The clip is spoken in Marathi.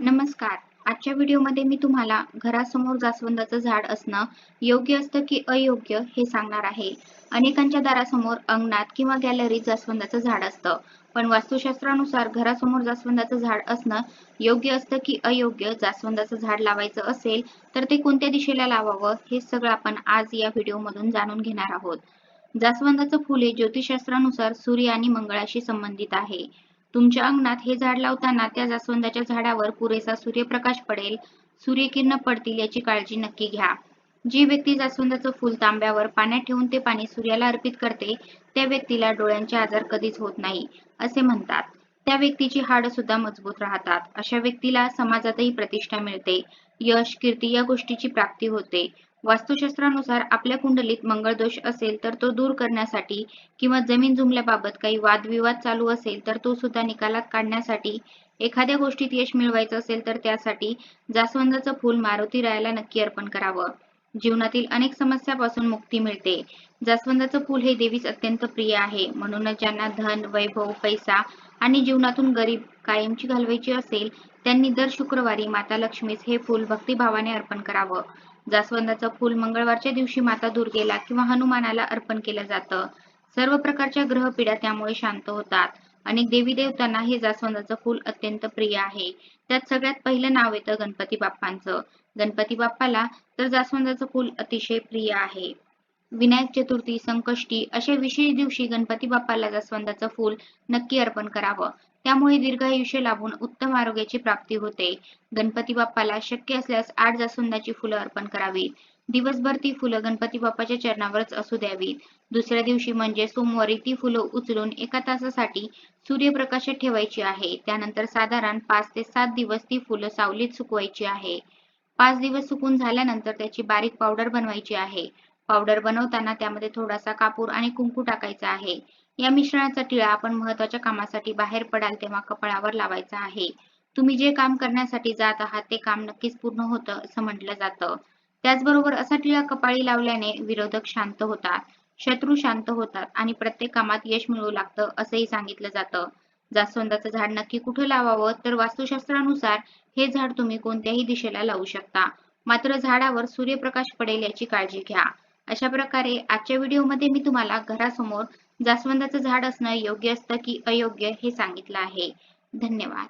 नमस्कार. आजच्या व्हिडिओमध्ये मी तुम्हाला घरासमोर जास्वंदाचं झाड असणं योग्य असतं की अयोग्य हे सांगणार आहे. अनेकांच्या दारासमोर अंगणात किंवा गॅलरीत जास्वंदाचं झाड असतं. पण वास्तुशास्त्रानुसार घरासमोर जास्वंदाचं झाड असणं योग्य असतं की अयोग्य जास्वंदाचं झाड लावायचं असेल तर ते कोणत्या दिशेला लावावं हे सगळं आपण आज या व्हिडिओमधून जाणून घेणार आहोत. जास्वंदाचं फुल हे ज्योतिषशास्त्रानुसार सूर्य आणि मंगळाशी संबंधित आहे. तुमच्या अंगणात हे झाड लावताना त्या जास्वंदाच्या झाडावर पुरेसा सूर्यप्रकाश पडेल सूर्यकिरण पडतील याची काळजी नक्की घ्या. जी व्यक्ती जास्वंदाचं फुल तांब्यावर पाण्यात ठेवून ते पाणी सूर्याला अर्पित करते त्या व्यक्तीला डोळ्यांचे आजार कधीच होत नाही असे म्हणतात. त्या व्यक्तीची हाड सुद्धा मजबूत राहतात. अशा व्यक्तीला समाजातही प्रतिष्ठा मिळते. यश कीर्ती या गोष्टीची प्राप्ती होते. वास्तुशास्त्रानुसार आपल्या कुंडलीत मंगळ दोष असेल तर तो दूर करण्यासाठी किंवा जमीन जुमल्याबाबत काही वादविवाद चालू असेल तर तो सुद्धा निकालात काढण्यासाठी एखाद्या गोष्टीत यश मिळवायचं असेल तर त्यासाठी जास्वंदाचं फूल मारुती रायाला नक्की अर्पण करावं. जीवनातील अनेक समस्यापासून मुक्ती मिळते. जास्वंदाचं फूल हे देवीस अत्यंत प्रिय आहे. म्हणूनच ज्यांना धन वैभव पैसा आणि जीवनातून गरीब कायमची घालवायची असेल त्यांनी दर शुक्रवारी माता लक्ष्मीस हे फूल भक्तिभावाने अर्पण करावं. जास्वंदाचं फूल मंगळवारच्या दिवशी माता दुर्गेला किंवा हनुमानाला अर्पण केलं जातं. सर्व प्रकारच्या ग्रहपीडा त्यामुळे शांत होतात. अनेक देवी देवतांना हे जास्वंदाचं फूल अत्यंत प्रिय आहे. त्यात सगळ्यात पहिलं नाव येतं गणपती बाप्पांचं. गणपती बाप्पाला तर जास्वंदाचं फूल अतिशय प्रिय आहे. विनायक चतुर्थी संकष्टी अशा विशेष दिवशी गणपती बाप्पाला जास्वंदाचं फूल नक्की अर्पण करावं. त्यामुळे दीर्घ आयुष्य लाभून उत्तम आरोग्याची प्राप्ती होते. गणपती बाप्पाला शक्य असल्यास आठ जास्वंदाची फुलं अर्पण करावीत. दिवसभर ती फुलं गणपती बाप्पाच्या चरणावरच असू द्यावीत. दुसऱ्या दिवशी म्हणजे सोमवारी ती फुलं उचलून एका तासासाठी सूर्यप्रकाशात ठेवायची आहे. त्यानंतर साधारण पाच ते सात दिवस ती फुलं सावलीत सुकवायची आहे. पाच दिवस सुकून झाल्यानंतर त्याची बारीक पावडर बनवायची आहे. पावडर बनवताना त्यामध्ये थोडासा कापूर आणि कुंकू टाकायचा आहे. या मिश्रणाचा टिळा आपण महत्त्वाच्या कामासाठी बाहेर पडाल तेव्हा कपाळावर लावायचा आहे. तुम्ही जे काम करण्यासाठी जात आहात ते काम नक्कीच पूर्ण होतं असं म्हटलं जातं. त्याचबरोबर असा टिळा कपाळी लावल्याने विरोधक शांत होतात शत्रू शांत होतात आणि प्रत्येक कामात यश मिळू लागतं असंही सांगितलं जातं. जास्वंदाचं झाड नक्की कुठं लावावं? तर वास्तुशास्त्रानुसार हे झाड तुम्ही कोणत्याही दिशेला लावू शकता. मात्र झाडावर सूर्यप्रकाश पडेल याची काळजी घ्या. अशा प्रकारे आजच्या व्हिडिओमध्ये मी तुम्हाला घरासमोर जास्वंदाचं झाड असणं योग्य असतं की अयोग्य हे सांगितलं आहे. धन्यवाद.